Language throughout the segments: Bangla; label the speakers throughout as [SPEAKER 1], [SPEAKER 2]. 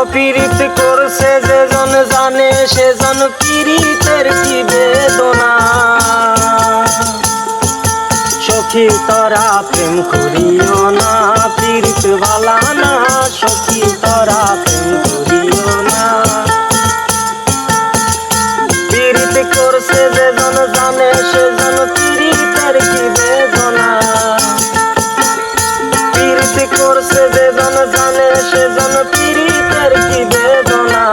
[SPEAKER 1] অপিরিত করছে যে জন জানে সে জন পীড়িতের কি বেদনা সখী তরা প্রেম করিও না পীড়িত বালা না, সখী তরা প্রেম করিও না। পীড়িত করছে যে পীড়িতের কি বেদনা?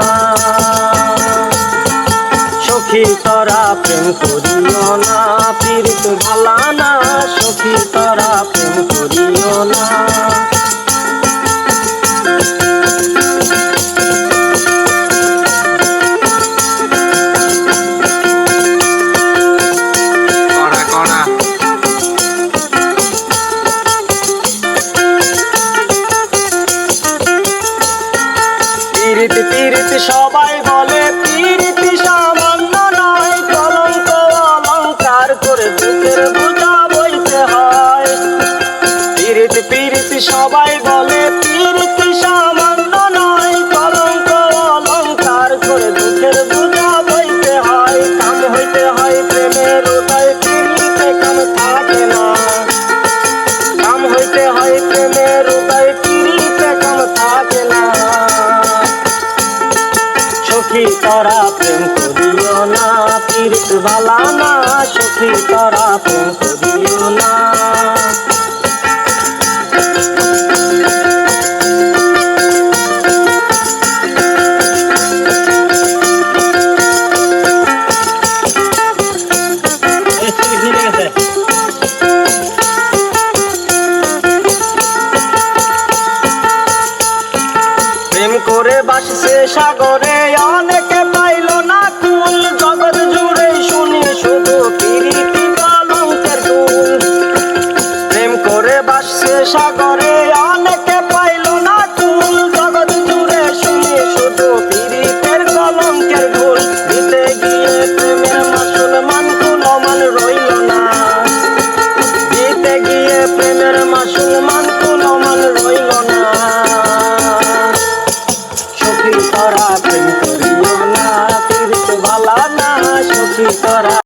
[SPEAKER 1] সখী তরা প্রেম করিও না পীড়িত ভালা সবাই বলে পীড়িত সামান্য নয় কলঙ্ক অলঙ্কার করে বইতে হয়। সবাই তরা প্রেম করিও না বালা না সখী তরা প্রেম করিও না। প্রেম করে বাসছে সাগরে করে অনেকে পাইল না কুল জগৎ জুড়ে শুনে শুধু পীড়িতের কলঙ্কের ভুল দিতে গিয়ে প্রেমের মুসলমান কুলমান রইল না। দিতে গিয়ে প্রেমের মুসলমান কুলমান রইল না। সখী তারা প্রেম